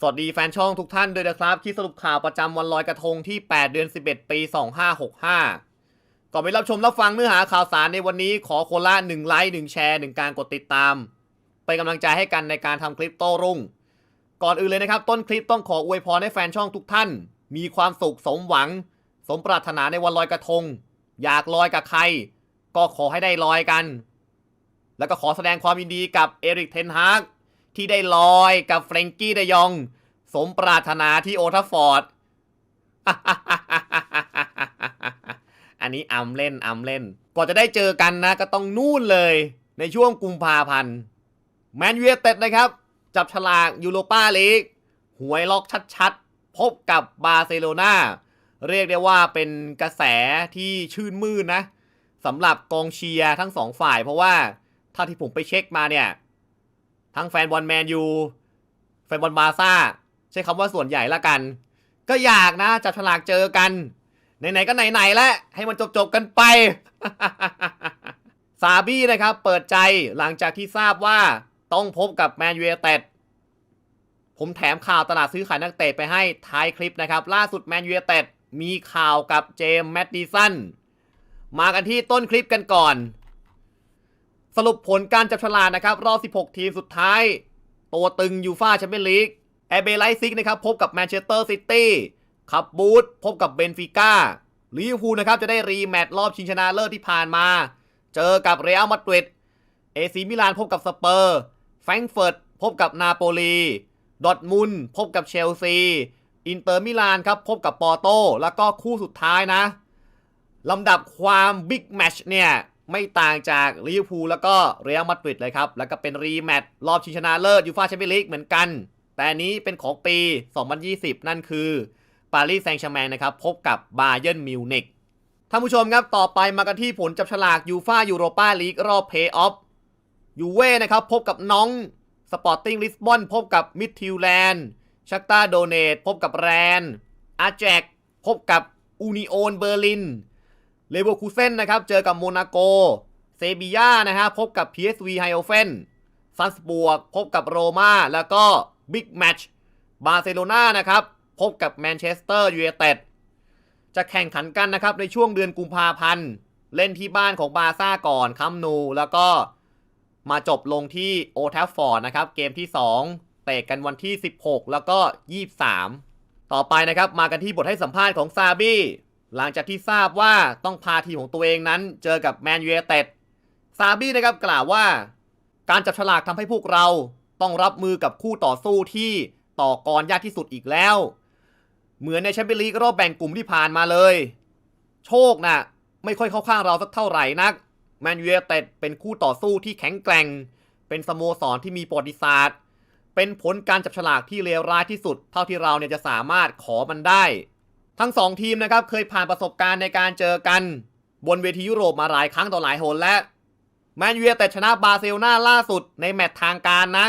สวัสดีแฟนช่องทุกท่านด้วยนะครับ ที่สรุปข่าวประจำวันลอยกระทงที่ 8 เดือน 11 ปี 2565 ก่อนไปรับชมรับฟังเนื้อหาข่าวสารในวันนี้ขอคนละ1ไลค์1แชร์1การกดติดตามเป็นกำลังใจให้กันในการทำคลิปโต้รุ่ง ก่อนอื่นเลยนะครับ ต้นคลิปต้องขออวยพรให้แฟนช่องทุกท่าน มีความสุขสมหวัง สมปรารถนาในวันลอยกระทง อยากลอยกับใคร ก็ขอให้ได้ลอยกัน แล้วก็ขอแสดงความยินดีกับเอริกเทนฮาก ที่ได้ลอยกับเฟรงกี้เดยอง สมปรารถนาที่โอทัฟฟอร์ด อันนี้อำเล่นอำเล่น กว่าจะได้เจอกันนะ ก็ต้องนู่นเลยในช่วงกุมภาพันธ์แมนยูไนเต็ดนะครับ จับฉลากยูโรปาลีกหวยล็อกชัดๆ พบกับบาร์เซโลนาเรียกได้ว่าเป็นกระแสที่ชื่นมื่นนะสำหรับกองเชียร์ทั้งสองฝ่าย เพราะว่าถ้าที่ผมไปเช็คมาเนี่ย ทั้งแฟนบอลแมนยูแฟนบอลบาซ่า ใช้คำว่าส่วนใหญ่ละกัน ก็อยากนะจับฉลากเจอกัน ไหนๆก็ไหนๆแล้วให้มันจบๆกันไป ซาบี้นะครับ เปิดใจหลังจากที่ทราบว่าต้องพบกับแมนยูไนเต็ดผมแถมข่าวตลาดซื้อขายนักเตะไปให้ท้ายคลิปนะครับ ล่าสุดแมนยูไนเต็ดมีข่าวกับเจมส์แมดดิสันมากันที่ต้นคลิปกันก่อน สรุปผลการจับฉลากนะครับ รอบ 16 ทีมสุดท้าย ตัวตึงยูฟาแชมเปี้ยนลีกแอเบไลซิกนะครับพบกับแมนเชสเตอร์ซิตี้คับบูธพบกับเบนฟิก้าลิเวอร์พูลนะครับจะได้รีแมตช์รอบชิงชนะเลิศที่ผ่านมา เจอกับเรอัลมาดริดเอซีมิลานพบกับสเปอร์แฟรงเฟิร์ตพบกับนาโปลีดอทมุนพบกับเชลซีอินเตอร์มิลานครับพบกับปอร์โตแล้วก็คู่สุดท้ายนะลำดับความบิ๊กแมตช์เนี่ย ไม่ต่างจากลิเวอร์พูลแล้วก็เรอัลมาดริดเลยครับ แล้วก็เป็นรีแมตช์รอบชิงชนะเลิศยูฟ่าแชมเปี้ยนลีกเหมือนกัน แต่นี้เป็นของปี 2020 นั่นคือปารีสแซงต์แชร์แมงนะครับ พบกับบาเยิร์นมิวนิกท่านผู้ชมครับ ต่อไปมากันที่ผลจับฉลากยูฟ่ายูโรปาลีกรอบเพย์ออฟยูเว่นะครับ พบกับน้องสปอร์ติ้งลิสบอนพบกับมิดทิวแลนด์ชักตาโดเนตพบกับแรนอาแจกพบกับอูนิโอนเบอร์ลิน เลเวอร์คูเซนนะครับเจอกับโมนาโก เซบีย่านะฮะพบกับ PSV ไฮโอเฟนซันสบวกพบกับโรมาแล้วก็บิ๊กแมตช์บาร์เซโลนานะครับพบกับแมนเชสเตอร์ยูไนเต็ดจะแข่งขันกันนะครับในช่วงเดือนกุมภาพันธ์ เล่นที่บ้านของบาร์ซ่าก่อนคัมนูแล้วก็มาจบลงที่โอทัฟฟอร์ดนะครับเกมที่ 2 เตะกันวันที่ 16 แล้วก็ 23 ต่อไปนะครับมากันที่บทให้สัมภาษณ์ของซาบี้ หลังจากที่ทราบว่าต้องพาทีมของตัวเองนั้น เจอกับแมนยูไนเต็ดซาบี้นะครับกล่าวว่า การจับฉลากทำให้พวกเราต้องรับมือกับคู่ต่อสู้ที่ต่อกรยากที่สุดอีกแล้ว เหมือนในแชมเปี้ยนลีกรอบแบ่งกลุ่มที่ผ่านมาเลย โชคนะ่ะไม่ค่อยเข้าข้างเราสักเท่าไหร่นักแมนยูไนเต็ดเป็นคู่ต่อสู้ที่แข็งแกร่ง เป็นสโมสรที่มีประวัติศาสตร์ เป็นผลการจับฉลากที่เลวร้ายที่สุด เท่าที่เราเนี่ยจะสามารถขอมันได้ ทั้งสองทีมนะครับเคยผ่านประสบการณ์ในการเจอกันบนเวทียุโรปมาหลายครั้งต่อหลายหนแล้วแมนยูไนเต็ดชนะบาร์เซโลนาล่าสุดในแมตช์ทางการนะ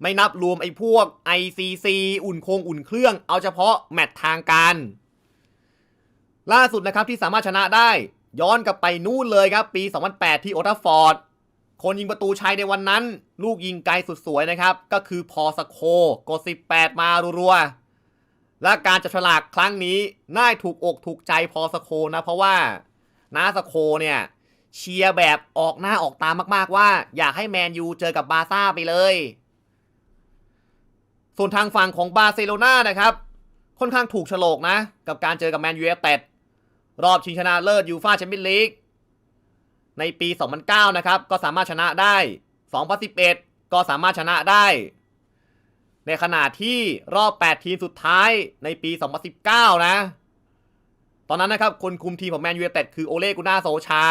ไม่นับรวมไอ้พวก ICC อุ่นคงอุ่นเครื่อง เอาเฉพาะแมตช์ทางการ ล่าสุดนะครับที่สามารถชนะได้ ย้อนกลับไปนู่นเลยครับ ปี 2008 ที่โอทัฟฟอร์ด คนยิงประตูชัยในวันนั้น ลูกยิงไกลสุดสวยนะครับ ก็คือพอสโคกด18 มารัวๆ และการจับฉลากครั้งนี้น่าถูกอกถูกใจพอสโคนะ เพราะว่านาสโคเนี่ยเชียร์แบบออกหน้าออกตามากๆว่า อยากให้แมนยูเจอกับบาซ่าไปเลย ส่วนทางฝั่งของบาร์เซโลนานะครับ ค่อนข้างถูกโฉลกนะ กับการเจอกับแมนยูไนเต็ดรอบชิงชนะเลิศยูฟาแชมเปี้ยนลีกในปี 2009 นะครับ ก็สามารถชนะได้ 2011 ก็สามารถชนะได้ ในขณะที่รอบ 8 ทีมสุดท้ายในปี 2019 นะ ตอนนั้นนะครับ คนคุมทีมของแมนยูเต็ดคือโอเลกุน่าโซชา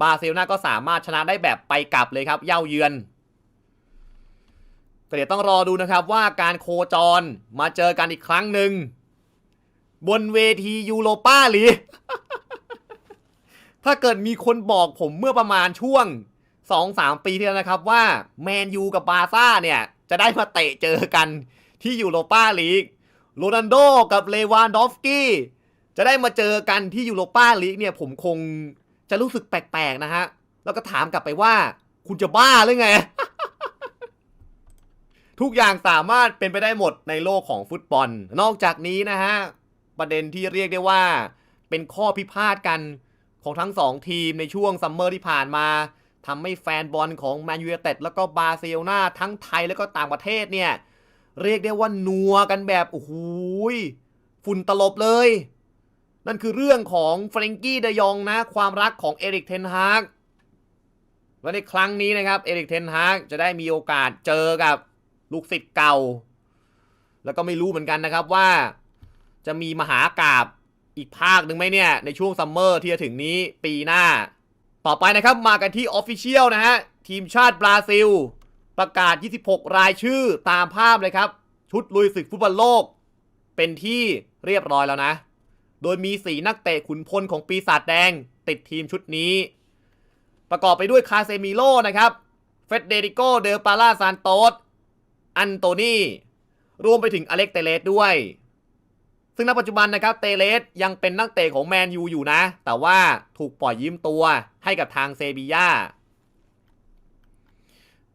บาร์เซโลนาก็สามารถชนะได้แบบไปกลับเลยครับ เย่าเยือน แต่เดี๋ยวต้องรอดูนะครับว่าการโคจรมาเจอกันอีกครั้งหนึ่ง บนเวทียูโรปาลีถ้าเกิดมีคนบอกผมเมื่อประมาณช่วง 2-3 ปีที่แล้วนะครับว่าแมนยูกับบาซ่าเนี่ย จะได้มาเตะเจอกันที่ยูโรปาลีกโรนัลโดกับเลวานดอฟสกี้จะได้มาเจอกันที่ยูโรปาลีกเนี่ยผมคงจะรู้สึกแปลกๆนะฮะ แล้วก็ถามกลับไปว่า คุณจะบ้าหรือไง ทุกอย่างสามารถเป็นไปได้หมดในโลกของฟุตบอล นอกจากนี้นะฮะ ประเด็นที่เรียกได้ว่า เป็นข้อพิพาทกันของทั้งสองทีมในช่วงซัมเมอร์ที่ผ่านมา ทำให้แฟนบอลของแมนยู i เต็ดแล้วก็บาร์เซโลนาทั้งไทยแล้วก็ต่างประเทศเนี่ย เรียกได้ว่านัวกันแบบโอ้โหฝุ่นตลบเลย นั่นคือเรื่องของเฟรงกี้เดยองนะ ความรักของเอริกเทนฮากและในครั้งนี้นะครับเอริกเทนฮากจะได้มีโอกาสเจอกับลูกศิษย์เก่า แล้วก็ไม่รู้เหมือนกันนะครับว่า จะมีมหากาบอีกภาคหนึ่งไหมเนี่ย ในช่วงซัมเมอร์ที่จะถึงนี้ปีหน้า ต่อไปนะครับมากันที่ออฟฟิเชียลนะฮะ ทีมชาติบราซิล ประกาศ 26 รายชื่อตามภาพเลยครับ ชุดลุยศึกฟุตบอลโลก เป็นที่เรียบร้อยแล้วนะ โดยมี4นักเตะขุนพลของปีศาจแดง ติดทีมชุดนี้ ประกอบไปด้วยคาเซมิโลนะครับเฟเดริโกเดลปาลาซานโตสอันโตนีรวมไปถึงอเล็กเตเลสด้วย ซึ่งณปัจจุบันนะครับเตเลสยังเป็นนักเตะของแมนยูอยู่นะ แต่ว่าถูกปล่อยยืมตัวให้กับทางเซบีย่า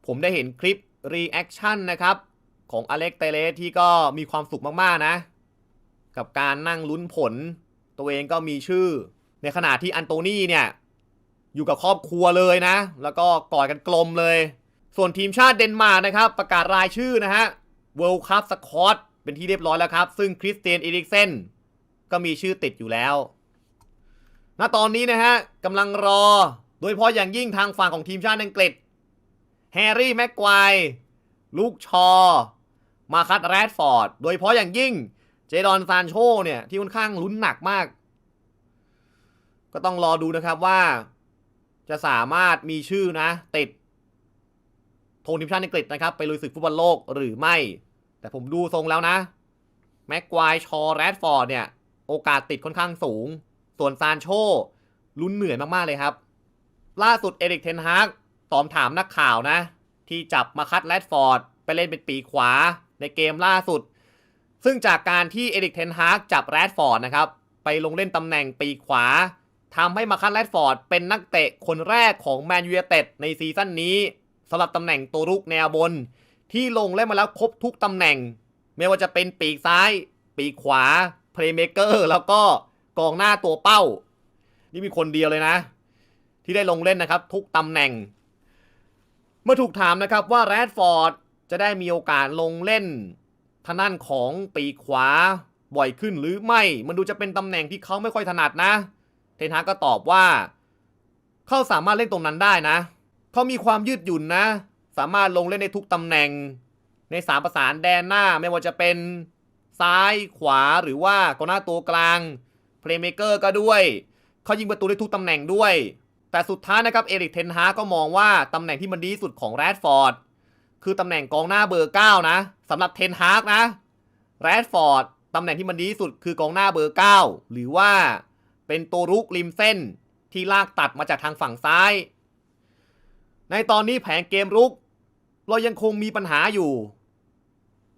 ผมได้เห็นคลิปรีแอคชั่นนะครับ ของอเล็กเตเลสที่ก็มีความสุขมาก ๆ นะ กับการนั่งลุ้นผล ตัวเองก็มีชื่อ ในขณะที่อันโตนี่เนี่ย อยู่กับครอบครัวเลยนะ แล้วก็กอดกันกลมเลย ส่วนทีมชาติเดนมาร์กนะครับ ประกาศรายชื่อนะฮะ World Cup Squad เป็นที่เรียบร้อยแล้วครับ ซึ่งคริสเตียนอีริกเซนก็มีชื่อติดอยู่แล้ว ณ ตอนนี้นะฮะกำลังรอ โดยเฉพาะอย่างยิ่งทางฝั่งของทีมชาติอังกฤษ แฮร์รี่แม็กควายลูกชอ มาคัตแรดฟอร์ด โดยเฉพาะอย่างยิ่ง เจดอนซานโชเนี่ย ที่ค่อนข้างลุ้นหนักมาก ก็ต้องรอดูนะครับว่า จะสามารถมีชื่อนะ ติดธงทีมชาติอังกฤษนะครับ ไปลุยศึกฟุตบอลโลกหรือไม่ แต่ผมดูทรงแล้วนะ แม็กควายชอแรดฟอร์ดเนี่ย โอกาสติดค่อนข้างสูง ส่วนซานโชลุ้นเหนื่อยมาก ๆ เลยครับ ล่าสุดเอริกเทนฮากตอบถามนักข่าวนะ ที่จับมาคัดแรดฟอร์ด ไปเล่นเป็นปีขวาในเกมล่าสุด ซึ่งจากการที่เอริกเทนฮากจับแรดฟอร์ดนะครับ ไปลงเล่นตำแหน่งปีขวาทำให้มาคัดแรดฟอร์ดเป็นนักเตะคนแรกของแมนยู i เต็ดในซีซั่นนี้สำหรับตำแหน่งตัวรุกแนวบน ที่ลงเล่นมาแล้วครบทุกตำแหน่ง ไม่ว่าจะเป็นปีกซ้าย ปีกขวาเพลย์เมเกอร์แล้วก็กองหน้าตัวเป้า นี่มีคนเดียวเลยนะ ที่ได้ลงเล่นนะครับ ทุกตำแหน่ง เมื่อถูกถามนะครับว่าแรดฟอร์ดจะได้มีโอกาสลงเล่นทางด้านของปีกขวาบ่อยขึ้นหรือไม่ มันดูจะเป็นตำแหน่งที่เขาไม่ค่อยถนัดนะ เทนฮากก็ตอบว่า เขาสามารถเล่นตรงนั้นได้นะ เขามีความยืดหยุ่นนะ สามารถลงเล่นในทุกตำแหน่ง ในสามประสานแดนหน้าไม่ว่าจะเป็นซ้ายขวาหรือว่ากองหน้าตัวกลางเพลย์เมเกอร์ก็ด้วยเขายิงประตูได้ทุกตำแหน่งด้วย แต่สุดท้ายนะครับเอริกเทนฮาก็มองว่าตำแหน่งที่มันดีสุดของแรดฟอร์ดคือตำแหน่งกองหน้าเบอร์ 9 นะสำหรับเทนฮากนะแรดฟอร์ดตำแหน่งที่มันดีสุดคือกองหน้าเบอร์ 9 หรือว่าเป็นตัวรุกริมเส้นที่ลากตัดมาจากทางฝั่งซ้าย ในตอนนี้แผนเกมรุก เรายังคงมีปัญหาอยู่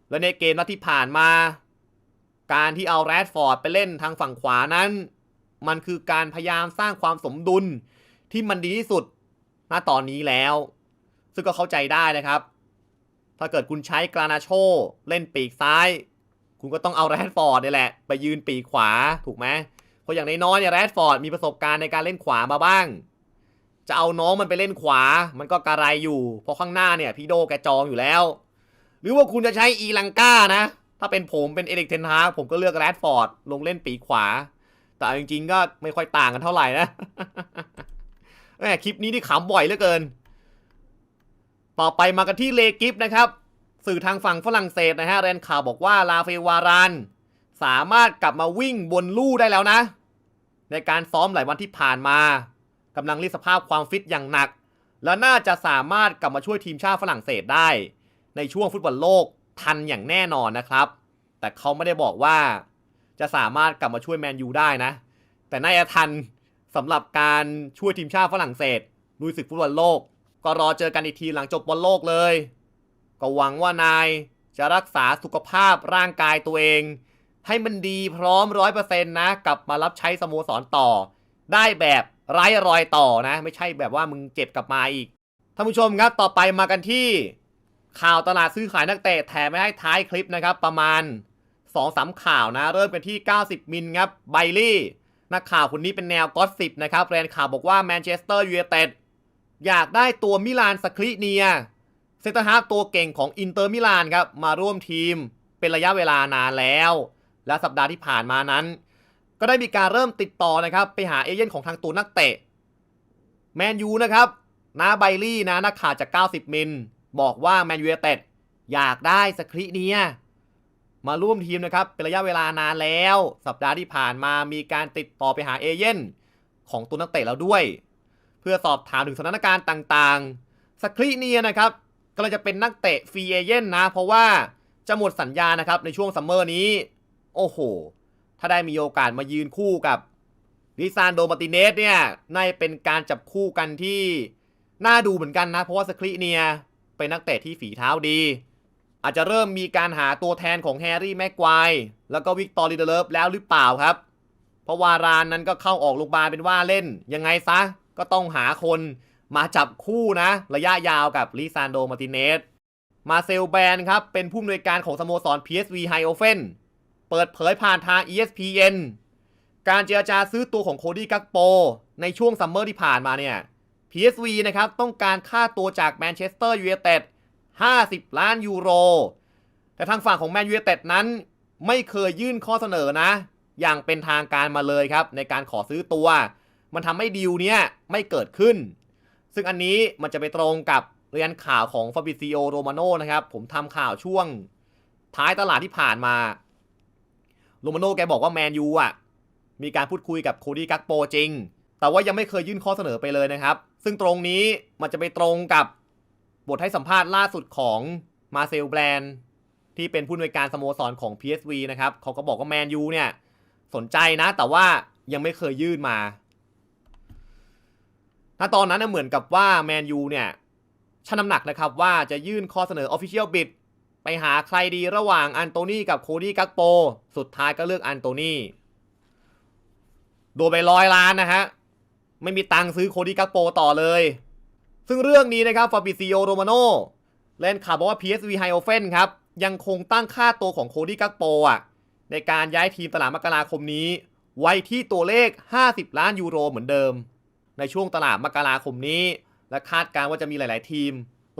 และในเกมนัดที่ผ่านมา การที่เอาแรดฟอร์ดไปเล่นทางฝั่งขวานั้น มันคือการพยายามสร้างความสมดุลที่มันดีที่สุดณตอนนี้แล้ว ซึ่งก็เข้าใจได้นะครับ ถ้าเกิดคุณใช้กรานาโชเล่นปีกซ้าย คุณก็ต้องเอาแรดฟอร์ดนี่แหละ ไปยืนปีกขวาถูกไหมเพราะอย่างน้อยๆเนี่ยแรดฟอร์ดมีประสบการณ์ในการเล่นขวามาบ้าง จะเอาน้องมันไปเล่นขวา มันก็กระไรอยู่ เพราะข้างหน้าเนี่ยพี่โดแกจองอยู่แล้ว หรือว่าคุณจะใช้อีลังก้านะ ถ้าเป็นผมเป็นเอริกเทนฮาผมก็เลือกแรดฟอร์ดลงเล่นปีขวา แต่จริงๆก็ไม่ค่อยต่างกันเท่าไหร่นะแหมคลิปนี้ที่ขำบ่อยเหลือเกิน ต่อไปมากันที่เลกิฟนะครับ สื่อทางฝั่งฝรั่งเศสนะฮะแรนข่าวบอกว่าลาเฟวารานสามารถกลับมาวิ่งบนลู่ได้แล้วนะ ในการซ้อมหลายวันที่ผ่านมา กำลังรีสภาพความฟิตอย่างหนัก และน่าจะสามารถกลับมาช่วยทีมชาติฝรั่งเศสได้ ในช่วงฟุตบอลโลกทันอย่างแน่นอนนะครับ แต่เขาไม่ได้บอกว่า จะสามารถกลับมาช่วยแมนยูได้นะ แต่น่าจะทันสำหรับการช่วยทีมชาติฝรั่งเศสลุยศึกฟุตบอลโลก ก็รอเจอกันอีกทีหลังจบบอลโลกเลย ก็หวังว่านายจะรักษาสุขภาพร่างกายตัวเอง ให้มันดีพร้อมร้อยเปอร์เซ็นต์นะกลับมารับใช้สโมสรต่อ ได้แบบ ไร้รอยต่อนะ ไม่ใช่แบบว่ามึงเจ็บกลับมาอีกท่านผู้ชมครับต่อไปมากันที่ข่าวตลาดซื้อขายนักเตะแถมไม่ให้ท้ายคลิปนะครับ ประมาณ2อสาข่าวนะ เริ่มกันที่ 90 มิลครับไบลี่นักข่าวคนนี้เป็นแนวก็อสซิบนะครับแรนข่าวบอกว่าแมนเชสเตอร์ยูไนเต็ดอยากได้ตัวมิลานสคริเนียเซนเตอร์ฮาร์ฟตัวเก่งของอินเตอร์มิลานครับมาร่วมทีมเป็นระยะเวลานานแล้ว และสัปดาห์ที่ผ่านมานั้น ก็ได้มีการเริ่มติดต่อนะครับ ไปหาเอเย่นของทางตัวนักเตะแมนยูนะครับนาไบลี่นะนักข่าวจาก 90 มิล บอกว่าแมนยูเต็ดอยากได้สคริเนียมาร่วมทีมนะครับ เป็นระยะเวลานานแล้ว สัปดาห์ที่ผ่านมามีการติดต่อไปหาเอเย่นของตัวนักเตะแล้วด้วย เพื่อสอบถามถึงสถานการณ์ต่างๆสคริเนียนะครับก็เลยจะเป็นนักเตะฟรีเอเย่นนะ เพราะว่าจะหมดสัญญานะครับในช่วงซัมเมอร์นี้ โอ้โห ถ้าได้มีโอกาสมายืนคู่กับลิซานโดมาร์ติเนสเนี่ยน่าจะเป็นการจับคู่กันที่น่าดูเหมือนกันนะ เพราะว่าสคริเนียเป็นนักเตะที่ฝีเท้าดี อาจจะเริ่มมีการหาตัวแทนของแฮร์รี่แม็กควายแล้วก็วิกตอร์ลีเดเลฟแล้วหรือเปล่าครับ เพราะวารานนั้นก็เข้าออกโรงพยาบาลเป็นว่าเล่น ยังไงซะ ก็ต้องหาคนมาจับคู่นะ ระยะยาวกับลิซานโดมาร์ติเนสมาเซลแบนครับเป็นผู้อำนวยการของสโมสร PSV h i o f e n เปิดเผยผ่านทาง ESPN การเจรจาซื้อตัวของโคดี้กักโป ในช่วงซัมเมอร์ที่ผ่านมาเนี่ย PSV นะครับต้องการค่าตัวจากแมนเชสเตอร์ยูไนเต็ด50 ล้านยูโร แต่ทางฝั่งของแมนยูไนเต็ดนั้น ไม่เคยยื่นข้อเสนอนะ อย่างเป็นทางการมาเลยครับ ในการขอซื้อตัว มันทำให้ดีลเนี้ยไม่เกิดขึ้น ซึ่งอันนี้มันจะไปตรงกับเรียนข่าวของฟาบิซิโอโรมาโนนะครับ ผมทำข่าวช่วงท้ายตลาดที่ผ่านมา โรมาโนแกบอกว่าแมนยูอะ มีการพูดคุยกับโคดี้กักโปจริง แต่ว่ายังไม่เคยยื่นข้อเสนอไปเลยนะครับ ซึ่งตรงนี้มันจะไปตรงกับบทให้สัมภาษณ์ล่าสุดของมาเซลแบรนด์ที่เป็นผู้อำนวยการสโมสรของ PSV นะครับเขาก็บอกว่าแมนยูเนี่ย สนใจนะ แต่ว่ายังไม่เคยยื่นมาถ้าตอนนั้นนะเหมือนกับว่าแมนยูเนี่ยชั่งน้ำหนักนะครับว่าจะยื่นข้อเสนอ Official Bid ไปหาใครดีระหว่างอันโตนี่กับโคดี้กักโป สุดท้ายก็เลือกอันโตนี่โดนไปร้อยล้านนะฮะ ไม่มีตังค์ซื้อโคดี้กักโปต่อเลย ซึ่งเรื่องนี้นะครับฟาบิซิโอโรมาโนเล่นข่าวบอกว่า PSV h i o f e n ครับ ยังคงตั้งค่าตัวของโคดี้กักโปอะในการย้ายทีมตลาดมกราคมนี้ ไว้ที่ตัวเลข 50 ล้านยูโรเหมือนเดิม ในช่วงตลาดมกราคมนี้ และคาดการณ์ว่าจะมีหลาย ๆ ทีม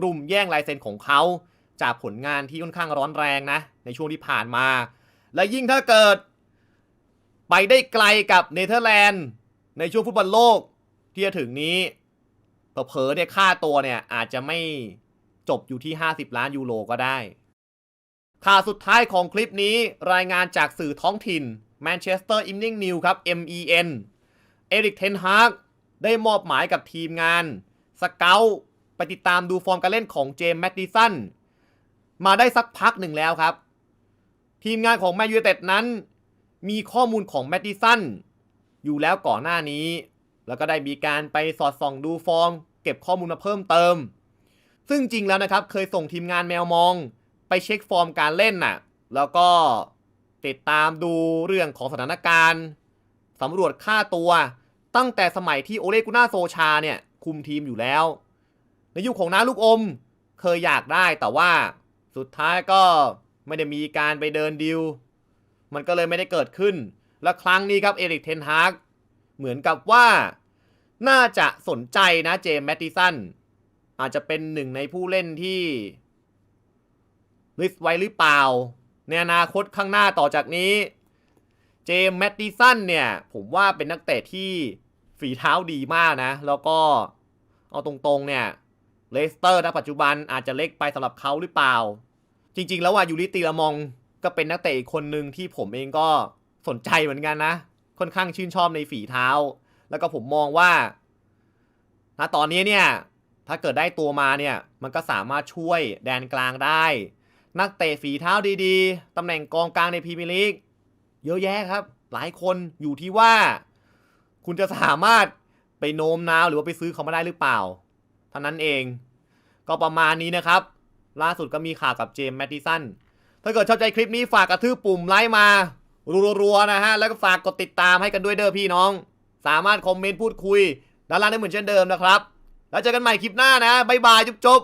รุมแย่งลายเซ็นของเขา จากผลงานที่ค่อนข้างร้อนแรงนะ ในช่วงที่ผ่านมา และยิ่งถ้าเกิด ไปได้ไกลกับเนเธอร์แลนด์ในช่วงฟุตบอลโลกที่จะถึงนี้เผลอเนี่ยค่าตัวเนี่ยอาจจะไม่จบอยู่ที่ 50 ล้านยูโรก็ได้ ข่าวสุดท้ายของคลิปนี้รายงานจากสื่อท้องถิ่น Manchester Evening News ครับ MEN เอริกเทนฮากได้มอบหมายกับทีมงานสเกลไปติดตามดูฟอร์มการเล่นของเจมส์แมตติสัน มาได้สักพักหนึ่งแล้วครับ ทีมงานของแมนยูเต็ดนั้น มีข้อมูลของแมตติสันอยู่แล้วก่อนหน้านี้ แล้วก็ได้มีการไปสอดส่องดูฟอร์ม เก็บข้อมูลมาเพิ่มเติม ซึ่งจริงแล้วนะครับ เคยส่งทีมงานแมวมอง ไปเช็คฟอร์มการเล่นน่ะ แล้วก็ติดตามดูเรื่องของสถานการณ์สำรวจค่าตัว ตั้งแต่สมัยที่โอเลกุน่าโซชาเนี่ยคุมทีมอยู่แล้ว ในยุคของน้าลูกอมเคยอยากได้แต่ว่า สุดท้ายก็ไม่ได้มีการไปเดินดิว มันก็เลยไม่ได้เกิดขึ้น และครั้งนี้ครับเอริกเทนฮากเหมือนกับว่าน่าจะสนใจนะเจมส์แมตติสันอาจจะเป็นหนึ่งในผู้เล่นที่ลิสต์ไว้หรือเปล่า ในอนาคตข้างหน้าต่อจากนี้ เจมส์แมตติสันเนี่ย ผมว่าเป็นนักเตะที่ฝีเท้าดีมากนะ แล้วก็เอาตรงๆเนี่ย เลสเตอร์ณปัจจุบันอาจจะเล็กไปสำหรับเขาหรือเปล่า จริง ๆ แล้วว่ายูริตีละมองก็เป็นนักเตะอีกคนหนึ่งที่ผมเองก็สนใจเหมือนกันนะ ค่อนข้างชื่นชอบในฝีเท้า แล้วก็ผมมองว่าณตอนนี้เนี่ยถ้าเกิดได้ตัวมาเนี่ยมันก็สามารถช่วยแดนกลางได้ นักเตะฝีเท้าดีๆตำแหน่งกองกลางในพรีเมียร์ลีกเยอะแยะครับ หลายคนอยู่ที่ว่า คุณจะสามารถไปโน้มน้าวหรือว่าไปซื้อเขามาได้หรือเปล่า เท่านั้นเอง ก็ประมาณนี้นะครับ ล่าสุดก็มีข่าวกับเจมส์แมตติสันถ้าเกิดชอบใจคลิปนี้ฝากกระทืบปุ่มไลค์มา รัวๆนะฮะ แล้วก็ฝากกดติดตามให้กันด้วยเด้อพี่น้อง สามารถคอมเมนต์พูดคุยด้านล่างได้เหมือนเช่นเดิมนะครับ แล้วเจอกันใหม่คลิปหน้านะบ๊ายบายจุ๊บ